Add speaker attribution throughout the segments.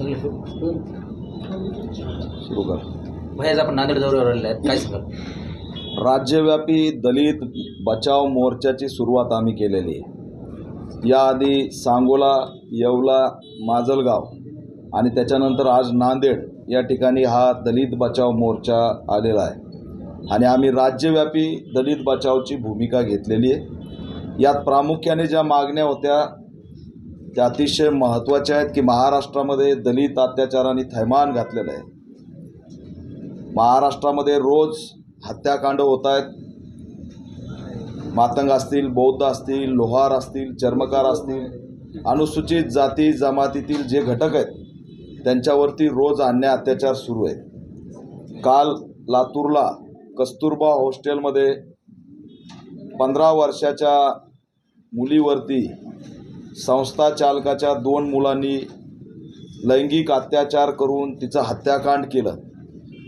Speaker 1: सुरू कर.
Speaker 2: भैयाज आपण नांदेड दौऱ्यावर आलेले आहेत. काय सांगाल?
Speaker 1: राज्यव्यापी दलित बचाव मोर्चाची सुरुवात आम्ही केलेली आहे. याआधी सांगोला येवला माजलगाव आणि त्याच्यानंतर आज नांदेड या ठिकाणी हा दलित बचाव मोर्चा आलेला आहे. आणि आम्ही राज्यव्यापी दलित बचावची भूमिका घेतलेली आहे. यात प्रामुख्याने ज्या मागण्या होत्या त्या अतिशय महत्त्वाच्या आहेत की महाराष्ट्रामध्ये दलित अत्याचाराने थैमान घातलेलं आहे. महाराष्ट्रामध्ये रोज हत्याकांड होत आहेत. मातंग असतील बौद्ध असतील लोहार असतील चर्मकार असतील अनुसूचित जाती जमातीतील जे घटक आहेत त्यांच्यावरती रोज अन्याय अत्याचार सुरू आहे काल लातूरला कस्तुरबा हॉस्टेलमध्ये पंधरा वर्षाच्या मुलीवरती संस्था चालकाच्या दोन मुलांनी लैंगिक अत्याचार करून तिचं हत्याकांड केलं.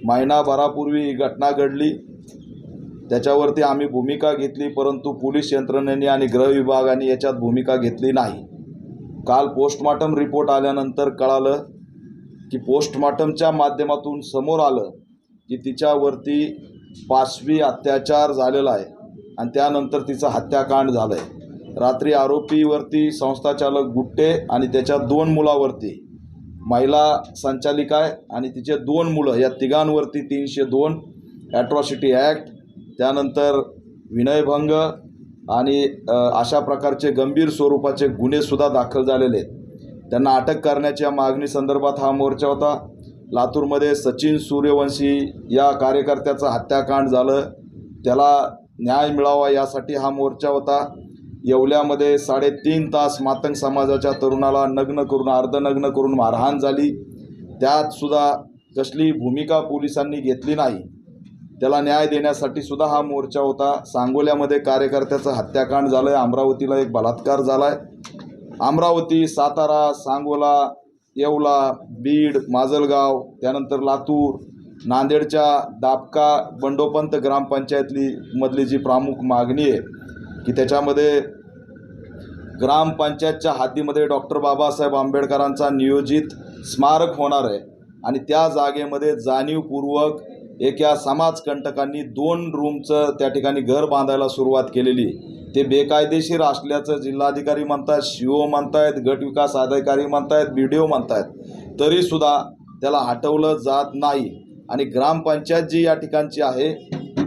Speaker 1: महिनाभरापूर्वी ही घटना घडली. त्याच्यावरती आम्ही भूमिका घेतली परंतु पोलीस यंत्रणेने आणि गृहविभागाने याच्यात भूमिका घेतली नाही. काल पोस्टमार्टम रिपोर्ट आल्यानंतर कळालं की पोस्टमार्टमच्या माध्यमातून समोर आलं की तिच्यावरती पाचवी अत्याचार झालेला आहे आणि त्यानंतर तिचं हत्याकांड झालं आहे रात्री आरोपीवरती संस्थाचालक गुट्टे आणि त्याच्या दोन मुलावरती. महिला संचालिका आहे आणि तिचे दोन मुलं. या तिघांवरती तीनशे दोन ॲट्रॉसिटी ॲक्ट त्यानंतर विनयभंग आणि अशा प्रकारचे गंभीर स्वरूपाचे गुन्हेसुद्धा दाखल झालेले आहेत. त्यांना अटक करण्याच्या मागणी संदर्भात हा मोर्चा होता. लातूरमध्ये सचिन सूर्यवंशी या कार्यकर्त्याचं हत्याकांड झालं. त्याला न्याय मिळावा यासाठी हा मोर्चा होता. येवल्यामध्ये साडेतीन तास मातंग समाजाच्या तरुणाला नग्न करून अर्धनग्न करून मारहाण झाली. त्यातसुद्धा कसली भूमिका पोलिसांनी घेतली नाही. त्याला न्याय देण्यासाठी सुद्धा हा मोर्चा होता. सांगोल्यामध्ये कार्यकर्त्याचं हत्याकांड झालं आहे अमरावतीला एक बलात्कार झाला आहे अमरावती सातारा सांगोला येवला बीड माजलगाव त्यानंतर लातूर नांदेडच्या दापका बंडोपंत ग्रामपंचायतली मधली जी प्रामुख मागणी आहे की त्याच्यामध्ये ग्रामपंचायतच्या हद्दीमध्ये डॉक्टर बाबासाहेब आंबेडकरांचा नियोजित स्मारक होणार आहे. आणि त्या जागेमध्ये जाणीवपूर्वक एका समाजकंटकांनी दोन रूमचं त्या ठिकाणी घर बांधायला सुरुवात केलेली. ते बेकायदेशीर असल्याचं जिल्हाधिकारी म्हणतात सी ओ म्हणतायत गट विकास अधिकारी म्हणतायत बी डी ओ म्हणतायत. तरीसुद्धा त्याला हटवलं जात नाही. आणि ग्रामपंचायत जी या ठिकाणची आहे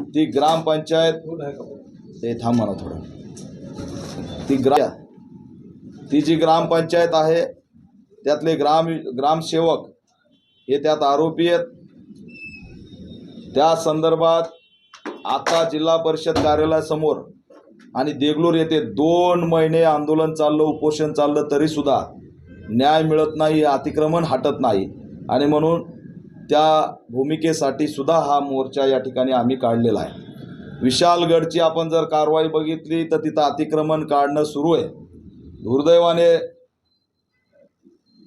Speaker 1: ती ग्रामपंचायत ते थांब ना थोडं. ती ग्रा ती जी ग्रामपंचायत आहे त्यातले ग्राम ग्रामसेवक हे त्यात आरोपी आहेत. त्या संदर्भात आता जिल्हा परिषद कार्यालयासमोर आणि देगलूर येथे दोन महिने आंदोलन चाललं उपोषण चाललं तरीसुद्धा न्याय मिळत नाही अतिक्रमण हटत नाही. आणि म्हणून त्या भूमिकेसाठी सुद्धा हा मोर्चा या ठिकाणी आम्ही काढलेला आहे. विशालगडची आपण जर कारवाई बघितली तर तिथं अतिक्रमण काढणं सुरू आहे. दुर्दैवाने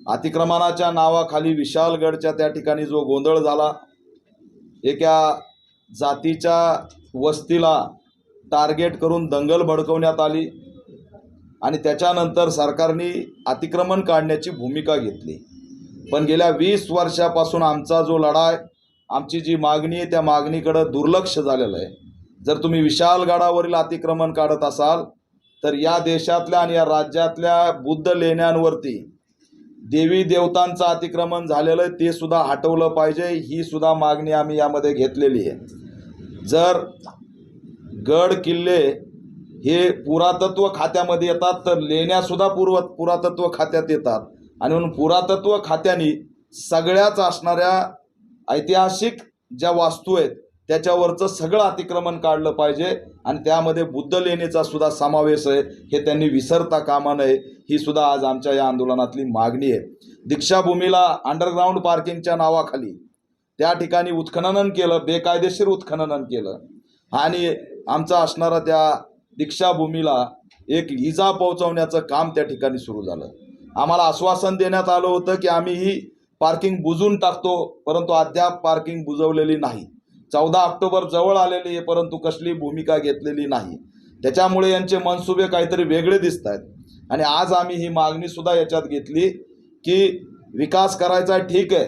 Speaker 1: अतिक्रमणाच्या नावाखाली विशालगडच्या त्या ठिकाणी जो गोंधळ झाला एका जातीच्या वस्तीला टार्गेट करून दंगल भडकवण्यात आली आणि त्याच्यानंतर सरकारने अतिक्रमण काढण्याची भूमिका घेतली. पण गेल्या वीस वर्षापासून आमचा जो लढा आहे आमची जी मागणी आहे त्या मागणीकडं दुर्लक्ष झालेलं आहे. जर तुम्ही विशाल गडावरील अतिक्रमण काढत असाल तर या देशातल्या आणि या राज्यातल्या बुद्ध लेण्यांवरती देवी देवतांचं अतिक्रमण झालेलं आहे ते सुद्धा हटवलं पाहिजे. ही सुद्धा मागणी आम्ही यामध्ये घेतलेली आहे. जर गड किल्ले हे पुरातत्व खात्यामध्ये येतात तर लेण्यासुद्धा पूर्व पुरातत्व खात्यात येतात. आणि म्हणून पुरातत्व खात्याने सगळ्याच असणाऱ्या ऐतिहासिक ज्या वास्तू आहेत त्याच्यावरचं सगळं अतिक्रमण काढलं पाहिजे आणि त्यामध्ये बुद्ध लेणीचा सुद्धा समावेश आहे हे त्यांनी विसरता कामा नये ही सुद्धा आज आमच्या या आंदोलनातली मागणी आहे. दीक्षाभूमीला अंडरग्राऊंड पार्किंगच्या नावाखाली त्या ठिकाणी उत्खनन केलं बेकायदेशीर उत्खनन केलं. आणि आमचं असणारा त्या दीक्षाभूमीला एक इजा पोहोचवण्याचं काम त्या ठिकाणी सुरू झालं. आम्हाला आश्वासन देण्यात आलं होतं की आम्ही ही पार्किंग बुजून टाकतो परंतु अद्याप पार्किंग बुजवलेली नाही. चौदा ऑक्टोबर जवळ आलेली आहे परंतु कसली भूमिका घेतलेली नाही. त्याच्यामुळे यांचे मनसुबे काहीतरी वेगळे दिसत आहेत. आणि आज आम्ही ही मागणीसुद्धा याच्यात घेतली की विकास करायचा आहे ठीक आहे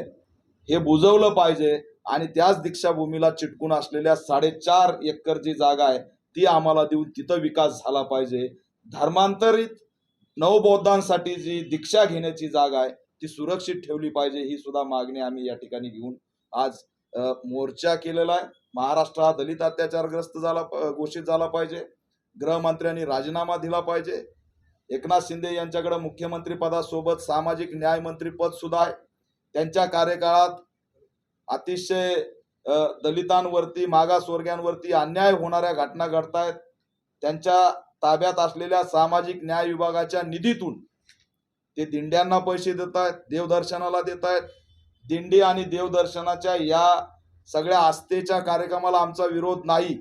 Speaker 1: हे बुजवलं पाहिजे आणि त्याच दीक्षाभूमीला चिटकून असलेल्या साडेचार एकर जी जागा आहे ती आम्हाला देऊन तिथं विकास झाला पाहिजे. धर्मांतरित नवबौद्धांसाठी जी दीक्षा घेण्याची जागा आहे ती सुरक्षित ठेवली पाहिजे ही सुद्धा मागणी आम्ही या ठिकाणी घेऊन आज मोर्चा केलेला आहे. महाराष्ट्र हा दलित अत्याचारग्रस्त झाला प- घोषित झाला पाहिजे. गृहमंत्र्यांनी राजीनामा दिला पाहिजे. एकनाथ शिंदे यांच्याकडे मुख्यमंत्री पदासोबत सामाजिक न्याय मंत्री पद सुद्धा आहे. त्यांच्या कार्यकाळात अतिशय दलितांवरती मागासवर्गीयांवरती अन्याय होणाऱ्या घटना घडतायत. त्यांच्या ताब्यात असलेल्या सामाजिक न्याय विभागाच्या निधीतून ते दिंड्यांना पैसे देत आहेत देवदर्शनाला देत आहेत दिंडी आणि देवदर्शनाच्या या सगळ्या आस्थेच्या कार्यक्रमाला आमचा विरोध नाही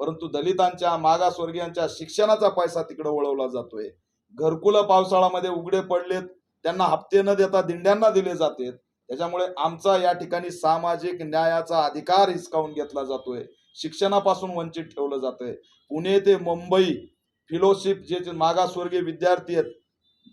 Speaker 1: परंतु दलितांच्या मागासवर्गीयांच्या शिक्षणाचा पैसा तिकडे वळवला जातोय. घरकुलं पावसाळ्यामध्ये उघडे पडलेत त्यांना हप्ते न देता दिंड्यांना दिले जातात त्याच्यामुळे आमचा या ठिकाणी सामाजिक न्यायाचा अधिकार हिसकावून घेतला जातोय. शिक्षणापासून वंचित ठेवलं जातंय. पुणे ते मुंबई फिलोशिप जे जे मागासवर्गीय विद्यार्थी आहेत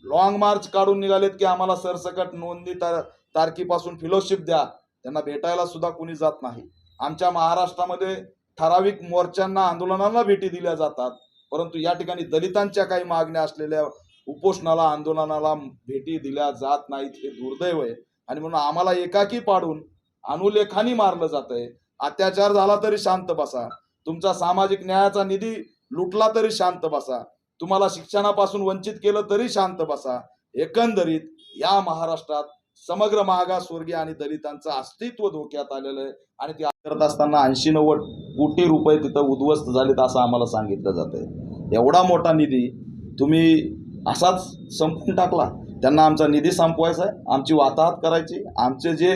Speaker 1: लॉंग मार्च काढून निघालेत की आम्हाला सरसकट नोंदणी तर तारखेपासून फिलोशिप द्या. त्यांना भेटायला सुद्धा कुणी जात नाही. आमच्या महाराष्ट्रामध्ये ठराविक मोर्चांना आंदोलनांना भेटी दिल्या जातात. परंतु या ठिकाणी दलितांच्या काही मागण्या असलेल्या उपोषणाला आंदोलनाला भेटी दिल्या जात नाहीत हे दुर्दैव आहे. आणि म्हणून आम्हाला एकाकी पाडून अनुलेखानी मारलं जातंय. अत्याचार झाला तरी शांत बसा. तुमचा सामाजिक न्यायाचा निधी लुटला तरी शांत बसा. तुम्हाला शिक्षणापासून वंचित केलं तरी शांत बसा. एकंदरीत या महाराष्ट्रात समग्र मागासवर्गीय आणि दलितांचं अस्तित्व धोक्यात आलेलं आहे. आणि ते करत असताना ऐंशी नव्वद कोटी रुपये तिथं उद्ध्वस्त झालेत असं आम्हाला सांगितलं जातंय. एवढा मोठा निधी तुम्ही असाच संपून टाकला. त्यांना आमचा निधी संपवायचा आहे. आमची वाताहत करायची. आमचे जे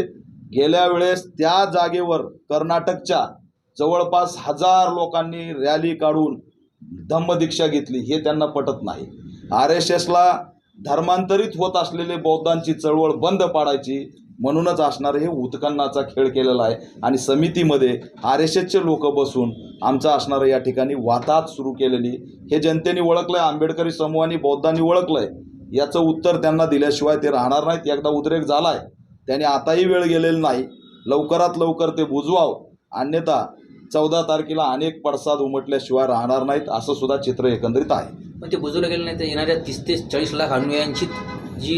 Speaker 1: गेल्या वेळेस त्या जागेवर कर्नाटकच्या जवळपास हजार लोकांनी रॅली काढून धम्मदीक्षा घेतली हे त्यांना पटत नाही. आर एस एसला धर्मांतरित होत असलेले बौद्धांची चळवळ बंद पाडायची म्हणूनच असणारे हे उत्खननाचा खेळ केलेला आहे. आणि समितीमध्ये आर एस एसचे लोक बसून आमचं असणारं या ठिकाणी वाताहत सुरू केलेली. हे जनतेने ओळखलं आहे आंबेडकरी समूहाने बौद्धांनी ओळखलं आहे याचं उत्तर त्यांना दिल्याशिवाय ते राहणार नाहीत. एकदा उद्रेक झाला आहे त्याने आताही वेळ गेलेला नाही. लवकरात लवकर ते बुजवावं. अन्यथा चौदा तारखेला अनेक पडसाद उमटल्याशिवाय राहणार नाहीत असं सुद्धा चित्र एकंदरीत आहे.
Speaker 2: पण ते बुजवलं गेलं नाही तर येणाऱ्या तीस ते चाळीस लाख अनुयायांची जी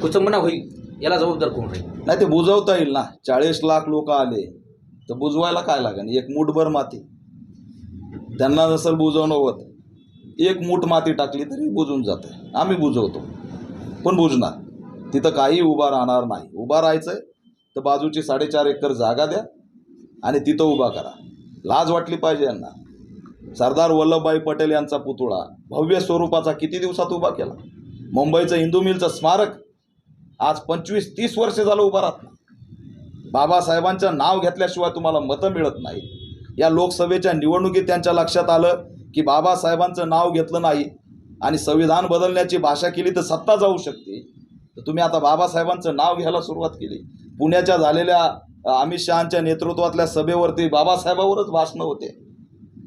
Speaker 2: कुचंबना होईल याला जबाबदार कोण राहील?
Speaker 1: नाही ते बुजवता येईल ना. चाळीस लाख लोक आले तर बुजवायला काय लागेल? एक मूठभर माती. त्यांना जसं बुजवणं होत एक मूठ माती टाकली तरी बुजून जाते. आम्ही बुजवतो पण बुजणार? तिथं काही उभा राहणार नाही. उभा राहायचं तर बाजूची साडेचार एकर जागा द्या आणि तिथं उभा करा. लाज वाटली पाहिजे यांना. सरदार वल्लभभाई पटेल यांचा पुतळा भव्य स्वरूपाचा किती दिवसात उभा केला? मुंबईचं हिंदू मिलचं स्मारक आज पंचवीस तीस वर्षे झालं उभा राहत नाही. बाबासाहेबांचं नाव घेतल्याशिवाय तुम्हाला मतं मिळत नाही. या लोकसभेच्या निवडणुकीत त्यांच्या लक्षात आलं की बाबासाहेबांचं नाव घेतलं नाही आणि संविधान बदलण्याची भाषा केली तर सत्ता जाऊ शकते. तर तुम्ही आता बाबासाहेबांचं नाव घ्यायला सुरुवात केली. पुण्याच्या झालेल्या अमित शहाच्या नेतृत्वातल्या सभेवरती बाबासाहेबावरच भाषणं होते.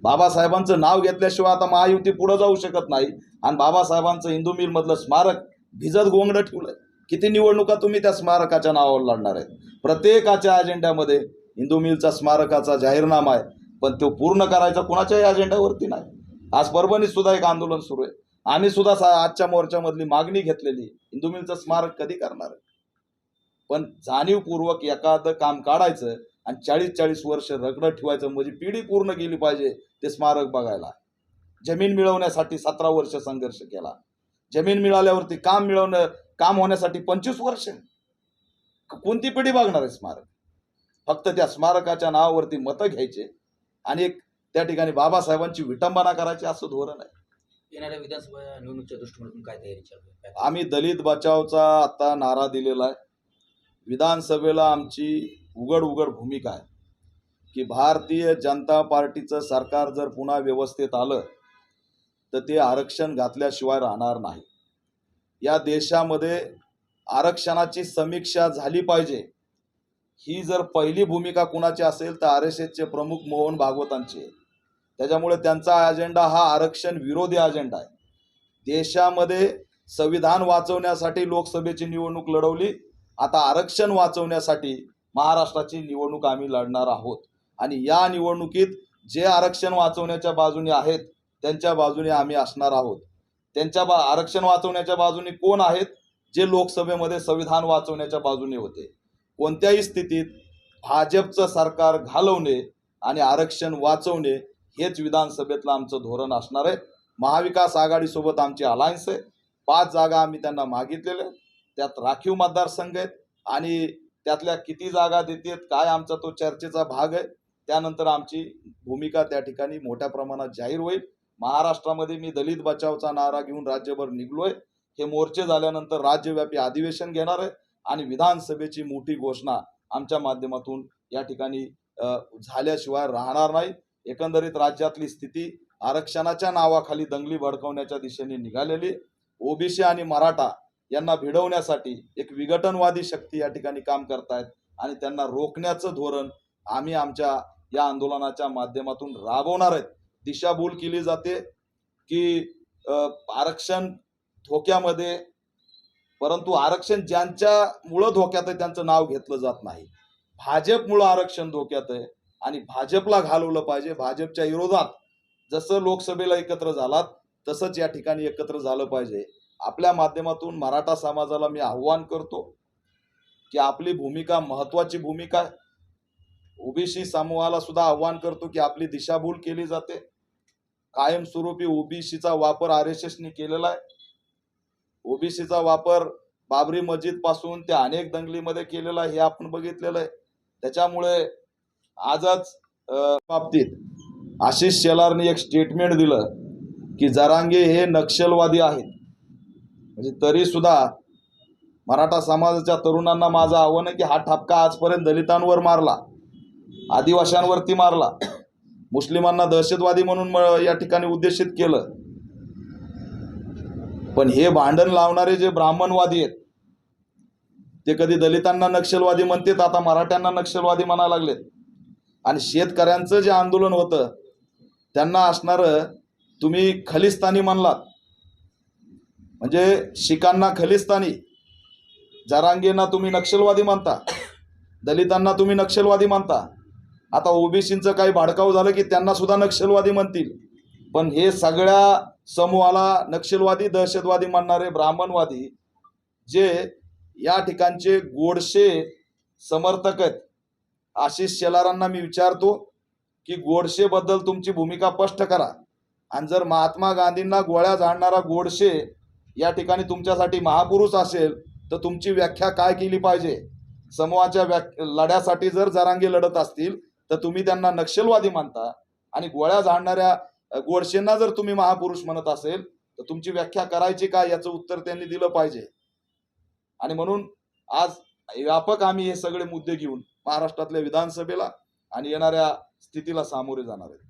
Speaker 1: बाबासाहेबांचं नाव घेतल्याशिवाय आता महायुती पुढं जाऊ शकत नाही. आणि बाबासाहेबांचं हिंदू मिलमधलं स्मारक भिजत गोंगडं ठेवलंय. किती निवडणुका तुम्ही त्या स्मारकाच्या नावावर लढणार आहेत? प्रत्येकाच्या अजेंड्यामध्ये हिंदू मिलचा स्मारकाचा जाहीरनामा आहे. पण तो पूर्ण करायचा कुणाच्याही अजेंड्यावरती नाही. आज परभणीत सुद्धा एक आंदोलन सुरू आहे. आम्ही सुद्धा सा आजच्या मोर्चामधली मागणी घेतलेली हिंदू मिलचं स्मारक कधी करणार आहे? पण जाणीवपूर्वक एखादं काम काढायचं आणि चाळीस चाळीस वर्ष रगडं ठेवायचं म्हणजे पिढी पूर्ण गेली पाहिजे ते स्मारक बघायला. जमीन मिळवण्यासाठी सतरा वर्ष संघर्ष केला. जमीन मिळाल्यावरती काम मिळवणं काम होण्यासाठी पंचवीस वर्ष. कोणती पिढी बघणार आहे स्मारक? फक्त त्या स्मारकाच्या नावावरती मतं घ्यायचे आणि एक त्या ठिकाणी बाबासाहेबांची विटंबना करायची असं धोरण आहे.
Speaker 2: येणाऱ्या विधानसभा निवडणुकीच्या दृष्टिकोनातून काय तयारी
Speaker 1: आम्ही दलित बचावचा आता नारा दिलेला आहे. विधानसभेला आमची उघड उघड भूमिका आहे. की भारतीय जनता पार्टीचं सरकार जर पुन्हा व्यवस्थेत आलं तर ते आरक्षण घातल्याशिवाय राहणार नाही. या देशामध्ये आरक्षणाची समीक्षा झाली पाहिजे. ही जर पहिली भूमिका कुणाची असेल तर आर एस एसचे प्रमुख मोहन भागवतांची आहे. त्याच्यामुळे त्यांचा अजेंडा हा आरक्षण विरोधी अजेंडा आहे. देशामध्ये संविधान वाचवण्यासाठी लोकसभेची निवडणूक लढवली आता आरक्षण वाचवण्यासाठी महाराष्ट्राची निवडणूक आम्ही लढणार आहोत. आणि या निवडणुकीत जे आरक्षण वाचवण्याच्या बाजूने आहेत त्यांच्या बाजूने आम्ही असणार आहोत. त्यांच्या बा आरक्षण वाचवण्याच्या बाजूने कोण आहेत जे लोकसभेमध्ये संविधान वाचवण्याच्या बाजूने होते. कोणत्याही स्थितीत भाजपचं सरकार घालवणे आणि आरक्षण वाचवणे हेच विधानसभेतलं आमचं धोरण असणार आहे. महाविकास आघाडीसोबत आमची अलायन्स आहे. पाच जागा आम्ही त्यांना मागितलेल्या आहेत. त्यात राखीव मतदारसंघ आहेत. आणि त्यातल्या किती जागा देतात काय आमचा तो चर्चेचा भाग आहे त्यानंतर आमची भूमिका त्या ठिकाणी मोठ्या प्रमाणात जाहीर होईल. महाराष्ट्रामध्ये मी दलित बचावचा नारा घेऊन राज्यभर निघलोय. हे मोर्चे झाल्यानंतर राज्यव्यापी अधिवेशन घेणार आहे आणि विधानसभेची मोठी घोषणा आमच्या माध्यमातून या ठिकाणी झाल्याशिवाय राहणार नाही. एकंदरीत राज्यातली स्थिती आरक्षणाच्या नावाखाली दंगली भडकवण्याच्या दिशेने निघालेली. ओबीसी आणि मराठा यांना भिडवण्यासाठी एक विघटनवादी शक्ती या ठिकाणी काम करतायत आणि त्यांना रोखण्याचं धोरण आम्ही आमच्या या आंदोलनाच्या माध्यमातून राबवणार आहेत. दिशाभूल केली जाते की आरक्षण धोक्यामध्ये परंतु आरक्षण ज्यांच्यामुळं धोक्यात आहे त्यांचं नाव घेतलं जात नाही. भाजपमुळं आरक्षण धोक्यात आहे आणि भाजपला घालवलं पाहिजे. भाजपच्या विरोधात जसं लोकसभेला एकत्र झालात तसंच या ठिकाणी एकत्र झालं पाहिजे. आपल्या माध्यमातून मराठा समाजाला मी आव्हान करतो की आपली भूमिका महत्वाची भूमिका आहे ओबीसी समूहाला सुद्धा आव्हान करतो की आपली दिशाभूल केली जाते. कायमस्वरूपी ओबीसीचा वापर आर एस एसनी केलेला आहे. ओबीसीचा वापर बाबरी मस्जिदपासून ते अनेक दंगलीमध्ये केलेला आहे हे आपण बघितलेलं आहे. त्याच्यामुळे आजच बाबतीत आशिष शेलारने एक स्टेटमेंट दिलं की जरांगे हे नक्षलवादी आहेत. म्हणजे तरी सुद्धा मराठा समाजाच्या तरुणांना माझं आव्हान आहे की हा ठपका आजपर्यंत दलितांवर मारला आदिवाशांवरती मारला मुस्लिमांना दहशतवादी म्हणून या ठिकाणी उद्देशित केलं. पण हे भांडण लावणारे जे ब्राह्मणवादी आहेत ते कधी दलितांना नक्षलवादी म्हणतात आता मराठ्यांना नक्षलवादी म्हणायला लागलेत. आणि शेतकऱ्यांचं जे आंदोलन होतं त्यांना असणारं तुम्ही खलिस्तानी म्हणलात. म्हणजे शिखांना खलिस्तानी जारांगींना तुम्ही नक्षलवादी म्हणता दलितांना तुम्ही नक्षलवादी म्हणता आता ओबीसींचं काही भाडकाव झालं की त्यांना सुद्धा नक्षलवादी म्हणतील. पण हे सगळ्या समूहाला नक्षलवादी दहशतवादी म्हणणारे ब्राह्मणवादी जे या ठिकाणचे गोडशे समर्थक आहेत. आशिष शेलारांना मी विचारतो की गोडशेबद्दल तुमची भूमिका स्पष्ट करा. आणि जर महात्मा गांधींना गोळ्या झाडणारा गोडशे या ठिकाणी तुमच्यासाठी महापुरुष असेल तर तुमची व्याख्या काय केली पाहिजे? समूहाच्या व्या लढ्यासाठी जर जरांगे लढत असतील तर तुम्ही त्यांना नक्षलवादी मानता. आणि गोळ्या झाडणाऱ्या गोडशेंना जर तुम्ही महापुरुष म्हणत असेल तर तुमची व्याख्या करायची काय याचं उत्तर त्यांनी दिलं पाहिजे. आणि म्हणून आज व्यापक आम्ही हे सगळे मुद्दे घेऊन महाराष्ट्रातल्या विधानसभेला आणि येणाऱ्या स्थितीला सामोरे जाणार आहेत.